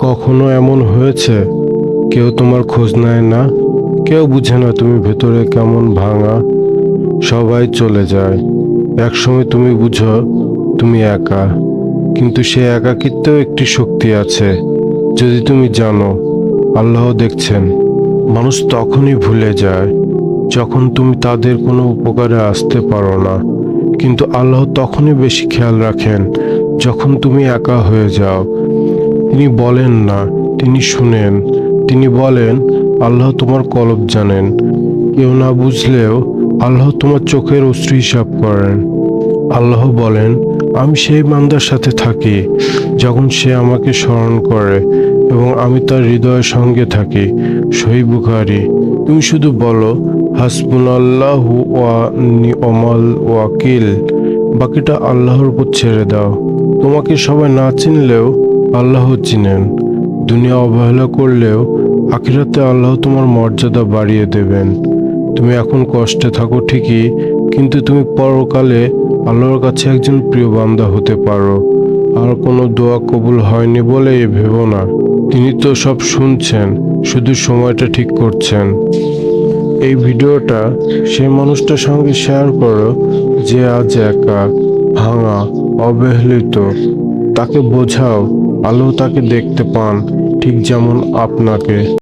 কখনো এমন হয়েছে? কেউ তোমার খোঁজ নেয় না? কেউ বুঝে না তুমি ভেতরে কেমন ভাঙা? সবাই চলে যায়। একসময় তুমি বুঝো, তুমি একা। কিন্তু সে একাকিত্বেও একটি শক্তি আছে। যদি তুমি জানো আল্লাহ দেখছেন। মানুষ তখনই ভুলে যায়, যখন তুমি তাদের কোনো উপকারে আসতে পারো না। কিন্তু আল্লাহ তখনই বেশি খেয়াল রাখেন, যখন তুমি একা হয়ে যাও। তিনি বলেন না, তিনি শুনেন। তিনি বলেন, আল্লাহ তোমার কলব জানেন। কেউ না বুঝলেও আল্লাহ তোমার চোখের অশ্রু হিসাব করেন। আল্লাহ বলেন, আমি সেই বান্দার সাথে থাকি যখন সে আমাকে স্মরণ করে এবং আমি তার হৃদয়ের সঙ্গে থাকি। সহি বুখারি। তুমি শুধু বলো হাসবুন আল্লাহ ওয়া অমল ওয়াকিল। বাকিটা আল্লাহর উপর ছেড়ে দাও। তোমাকে সবাই না চিনলেও আল্লাহ চিনেন। দুনিয়া অবহেলা করলেও আখিরাতে আল্লাহ তোমার মর্যাদা বাড়িয়ে দেবেন। তুমি এখন কষ্টে থাকো ঠিকই, কিন্তু তুমি পরকালে আল্লাহর কাছে একজন প্রিয় বান্দা হতে পারো। আর কোনো দোয়া কবুল হয়নি বলে এ ভেবো না। তিনি তো সব শুনছেন, শুধু সময়টা ঠিক করছেন। এই ভিডিওটা সেই মানুষটার সঙ্গে শেয়ার করো যে আজ একা, ভাঙা, অবহেলিত। তাকে বোঝাও আলো তাকে দেখতে পান ঠিক যেমন আপনাকে।